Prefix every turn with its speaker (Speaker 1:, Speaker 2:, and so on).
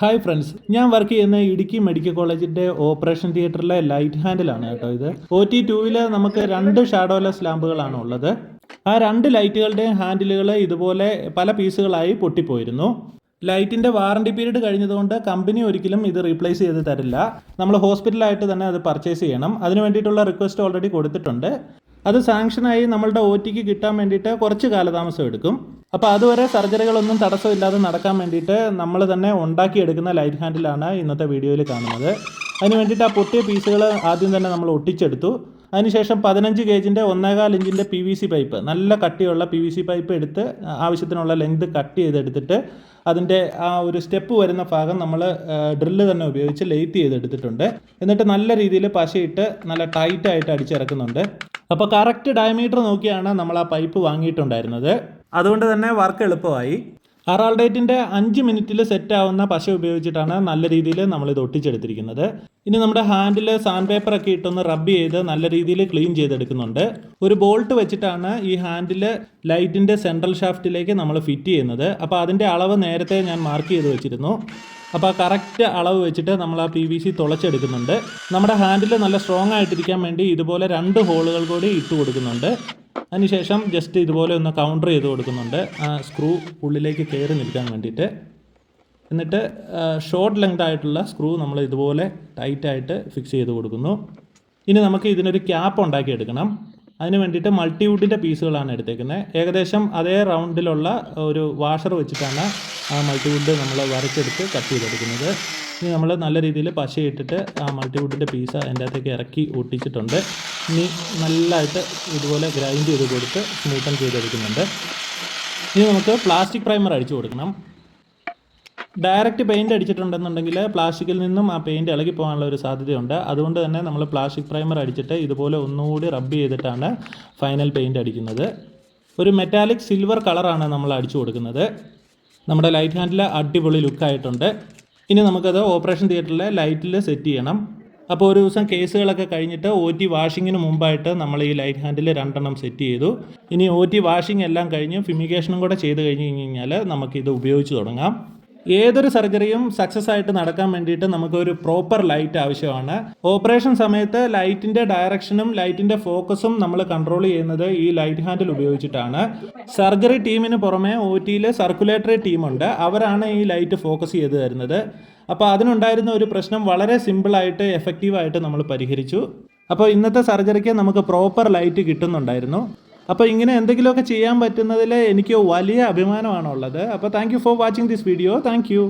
Speaker 1: Hi friends ഞാൻ work ചെയ്യുന്ന Idukki medical കോളേജിന്റെ ഓപ്പറേഷൻ തിയേറ്ററിലെ ലൈറ്റ് ഹാൻഡിലാണ് കേട്ടോ ഇത്. ഒ ടി ടൂവിൽ നമുക്ക് രണ്ട് ഷാഡോലെസ് ലാമ്പുകളാണ് ഉള്ളത്. ആ രണ്ട് ലൈറ്റുകളുടെയും ഹാൻഡിലുകൾ ഇതുപോലെ പല പീസുകളായി പൊട്ടിപ്പോയിരുന്നു. ലൈറ്റിന്റെ വാറണ്ടി പീരീഡ് കഴിഞ്ഞതുകൊണ്ട് കമ്പനി ഒരിക്കലും ഇത് റീപ്ലേസ് ചെയ്ത് തരില്ല. നമ്മൾ ഹോസ്പിറ്റലായിട്ട് തന്നെ അത് പർച്ചേസ് ചെയ്യണം. അതിന് വേണ്ടിയിട്ടുള്ള റിക്വസ്റ്റ് ഓൾറെഡി കൊടുത്തിട്ടുണ്ട്. അത് സാങ്ഷനായി നമ്മളുടെ ഒ ടിക്ക് കിട്ടാൻ വേണ്ടിയിട്ട് കുറച്ച് കാലതാമസം എടുക്കും. അപ്പോൾ അതുവരെ സർജറികളൊന്നും തടസ്സമില്ലാതെ നടക്കാൻ വേണ്ടിയിട്ട് നമ്മൾ തന്നെ ഉണ്ടാക്കിയെടുക്കുന്ന ലൈറ്റ് ഹാൻഡിലാണ് ഇന്നത്തെ വീഡിയോയിൽ കാണുന്നത്. അതിന് വേണ്ടിയിട്ട് ആ പൊട്ടിയ പീസുകൾ ആദ്യം തന്നെ നമ്മൾ ഒട്ടിച്ചെടുത്തു. അതിനുശേഷം പതിനഞ്ച് ഗേജിന്റെ ഒന്നേകാൽ ഇഞ്ചിന്റെ പി വി സി പൈപ്പ് നല്ല കട്ടിയുള്ള പി വി സി പൈപ്പ് എടുത്ത് ആവശ്യത്തിനുള്ള ലെങ്ത് കട്ട് ചെയ്തെടുത്തിട്ട് അതിന്റെ ആ ഒരു സ്റ്റെപ്പ് വരുന്ന ഭാഗം നമ്മൾ ഡ്രില്ല് തന്നെ ഉപയോഗിച്ച് ലെയ്ത്ത് ചെയ്തെടുത്തിട്ടുണ്ട്. എന്നിട്ട് നല്ല രീതിയിൽ പശയിട്ട് നല്ല ടൈറ്റായിട്ട് അടിച്ചിറക്കുന്നുണ്ട്. അപ്പോൾ കറക്റ്റ് ഡയമീറ്റർ നോക്കിയാണ് നമ്മൾ ആ പൈപ്പ് വാങ്ങിയിട്ടുണ്ടായിരുന്നത്. അതുകൊണ്ട് തന്നെ വർക്ക് എളുപ്പമായി. അറാൾഡേറ്റിന്റെ അഞ്ച് മിനിറ്റിൽ സെറ്റ് ആവുന്ന പശ ഉപയോഗിച്ചിട്ടാണ് നല്ല രീതിയിൽ നമ്മൾ ഇത് ഒട്ടിച്ചെടുത്തിരിക്കുന്നത്. ഇനി നമ്മുടെ ഹാൻഡിൽ സാൻഡ് പേപ്പർ ഒക്കെ ഇട്ടൊന്ന് റബ്ബ് ചെയ്ത് നല്ല രീതിയിൽ ക്ലീൻ ചെയ്തെടുക്കുന്നുണ്ട്. ഒരു ബോൾട്ട് വെച്ചിട്ടാണ് ഈ ഹാൻഡിൽ ലൈറ്റിന്റെ സെൻട്രൽ ഷാഫ്റ്റിലേക്ക് നമ്മൾ ഫിറ്റ് ചെയ്യുന്നത്. അപ്പോൾ അതിന്റെ അളവ് നേരത്തെ ഞാൻ മാർക്ക് ചെയ്ത് വെച്ചിരുന്നു. അപ്പോൾ കറക്റ്റ് അളവ് വെച്ചിട്ട് നമ്മൾ ആ പി വി സി തുളച്ചെടുക്കുന്നുണ്ട്. നമ്മുടെ ഹാൻഡിൽ നല്ല സ്ട്രോങ് ആയിട്ടിരിക്കാൻ വേണ്ടി ഇതുപോലെ രണ്ട് ഹോളുകൾ കൂടി ഇട്ട് കൊടുക്കുന്നുണ്ട്. അതിനുശേഷം ജസ്റ്റ് ഇതുപോലെ ഒന്ന് കൗണ്ടർ ചെയ്ത് കൊടുക്കുന്നുണ്ട്. ആ സ്ക്രൂ ഉള്ളിലേക്ക് കയറി നിൽക്കാൻ വേണ്ടിയിട്ട്. എന്നിട്ട് ഷോർട്ട് ലെങ്ത് ആയിട്ടുള്ള സ്ക്രൂ നമ്മൾ ഇതുപോലെ ടൈറ്റായിട്ട് ഫിക്സ് ചെയ്ത് കൊടുക്കുന്നു. ഇനി നമുക്ക് ഇതിനൊരു ക്യാപ്പ് ഉണ്ടാക്കിയെടുക്കണം. അതിന് വേണ്ടിയിട്ട് മൾട്ടിവുഡിന്റെ പീസുകളാണ് എടുത്തേക്കുന്നത്. ഏകദേശം അതേ റൗണ്ടിലുള്ള ഒരു വാഷർ വെച്ചിട്ടാണ് ആ മൾട്ടിവുഡ് നമ്മൾ വരച്ചെടുത്ത് കട്ട് ചെയ്തെടുക്കുന്നത്. ഇനി നമ്മൾ നല്ല രീതിയിൽ പശയിട്ടിട്ട് ആ മൾട്ടിവുഡിന്റെ പീസ് അതിന്റെ അകത്തേക്ക് ഇറക്കി ഒട്ടിച്ചിട്ടുണ്ട് ഇനി നല്ലതായിട്ട് ഇതുപോലെ ഗ്രൈൻഡ് ചെയ്ത് കൊടുത്ത് സ്മൂത്തൻ ചെയ്തെടുക്കുന്നുണ്ട്. ഇനി നമുക്ക് പ്ലാസ്റ്റിക് പ്രൈമർ അടിച്ചു കൊടുക്കണം. ഡയറക്റ്റ് പെയിന്റ് അടിച്ചിട്ടുണ്ടെന്നുണ്ടെങ്കിൽ പ്ലാസ്റ്റിക്കിൽ നിന്നും ആ പെയിന്റ് ഇളകി പോകാനുള്ള ഒരു സാധ്യതയുണ്ട്. അതുകൊണ്ട് തന്നെ നമ്മൾ പ്ലാസ്റ്റിക് പ്രൈമർ അടിച്ചിട്ട് ഇതുപോലെ ഒന്നുകൂടി റബ്ബ് ചെയ്തിട്ടാണ് ഫൈനൽ പെയിന്റ് അടിക്കുന്നത്. ഒരു മെറ്റാലിക് സിൽവർ കളറാണ് നമ്മൾ അടിച്ചു കൊടുക്കുന്നത്. നമ്മുടെ ലൈറ്റ് ഹാൻഡിൽ അടിപൊളി ലുക്കായിട്ടുണ്ട്. ഇനി നമുക്കത് ഓപ്പറേഷൻ തിയേറ്ററിലെ ലൈറ്റിൽ സെറ്റ് ചെയ്യണം. അപ്പോൾ ഒരു ദിവസം കേസുകളൊക്കെ കഴിഞ്ഞിട്ട് ഒ ടി വാഷിങ്ങിന് മുമ്പായിട്ട് നമ്മൾ ഈ ലൈറ്റ് ഹാൻഡിൽ രണ്ടെണ്ണം സെറ്റ് ചെയ്തു. ഇനി ഒ ടി വാഷിംഗ് എല്ലാം കഴിഞ്ഞ് ഫിമിഗേഷനും കൂടെ ചെയ്ത് കഴിഞ്ഞ് കഴിഞ്ഞാൽ നമുക്കിത് ഉപയോഗിച്ച് തുടങ്ങാം. ഏതൊരു സർജറിയും സക്സസ് ആയിട്ട് നടക്കാൻ വേണ്ടിയിട്ട് നമുക്കൊരു പ്രോപ്പർ ലൈറ്റ് ആവശ്യമാണ്. ഓപ്പറേഷൻ സമയത്ത് ലൈറ്റിന്റെ ഡയറക്ഷനും ലൈറ്റിന്റെ ഫോക്കസും നമ്മൾ കൺട്രോൾ ചെയ്യുന്നത് ഈ ലൈറ്റ് ഹാൻഡിൽ ഉപയോഗിച്ചിട്ടാണ്. സർജറി ടീമിന് പുറമെ ഒ ടിയിൽ സർക്കുലേറ്ററി ടീമുണ്ട് അവരാണ് ഈ ലൈറ്റ് ഫോക്കസ് ചെയ്ത് തരുന്നത്. അപ്പോൾ അതിനുണ്ടായിരുന്ന ഒരു പ്രശ്നം വളരെ സിമ്പിളായിട്ട് എഫക്റ്റീവായിട്ട് നമ്മൾ പരിഹരിച്ചു. അപ്പോൾ ഇന്നത്തെ സർജറിക്ക് നമുക്ക് പ്രോപ്പർ ലൈറ്റ് കിട്ടുന്നുണ്ടായിരുന്നു. അപ്പോൾ ഇങ്ങനെ എന്തെങ്കിലുമൊക്കെ ചെയ്യാൻ പറ്റുന്നതിൽ എനിക്ക് വലിയ അഭിമാനമാണുള്ളത്. അപ്പോൾ thank you for watching this video thank you